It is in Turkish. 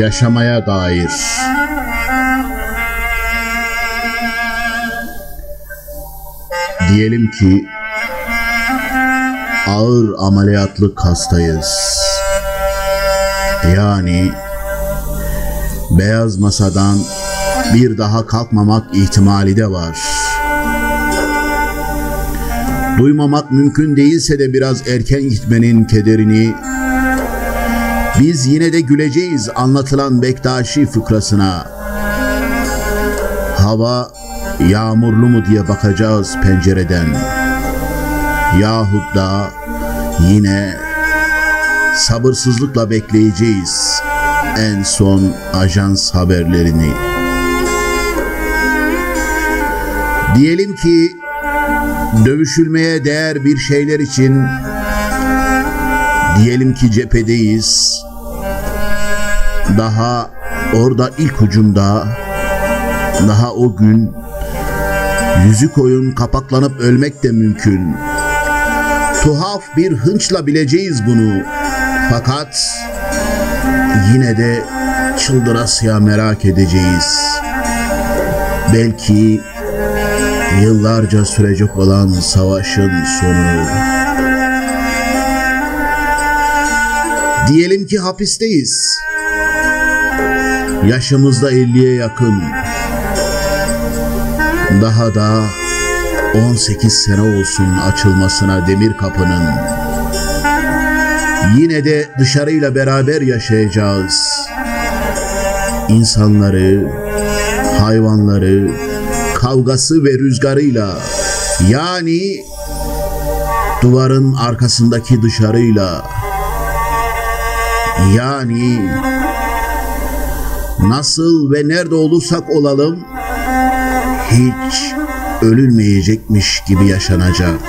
yaşamaya dair. Diyelim ki ağır ameliyatlık hastayız. Yani beyaz masadan bir daha kalkmamak ihtimali de var. Duymamak mümkün değilse de biraz erken gitmenin kederini biz yine de güleceğiz anlatılan Bektaşi fıkrasına. Hava yağmurlu mu diye bakacağız pencereden. Yahut da yine sabırsızlıkla bekleyeceğiz en son ajans haberlerini. Diyelim ki dövüşülmeye değer bir şeyler için diyelim ki cephedeyiz. Daha orada ilk ucunda daha o gün yüzü koyun kapaklanıp ölmek de mümkün. Tuhaf bir hınçla bileceğiz bunu. Fakat yine de çıldırasıya merak edeceğiz. Belki yıllarca sürecek olan savaşın sonunu. Diyelim ki hapisteyiz. Yaşımızda 50'ye yakın. Daha da 18 sene olsun açılmasına demir kapının. Yine de dışarıyla beraber yaşayacağız. İnsanları, hayvanları, kavgası ve rüzgarıyla yani duvarın arkasındaki dışarıyla yani nasıl ve nerede olursak olalım hiç ölünmeyecekmiş gibi yaşanacak.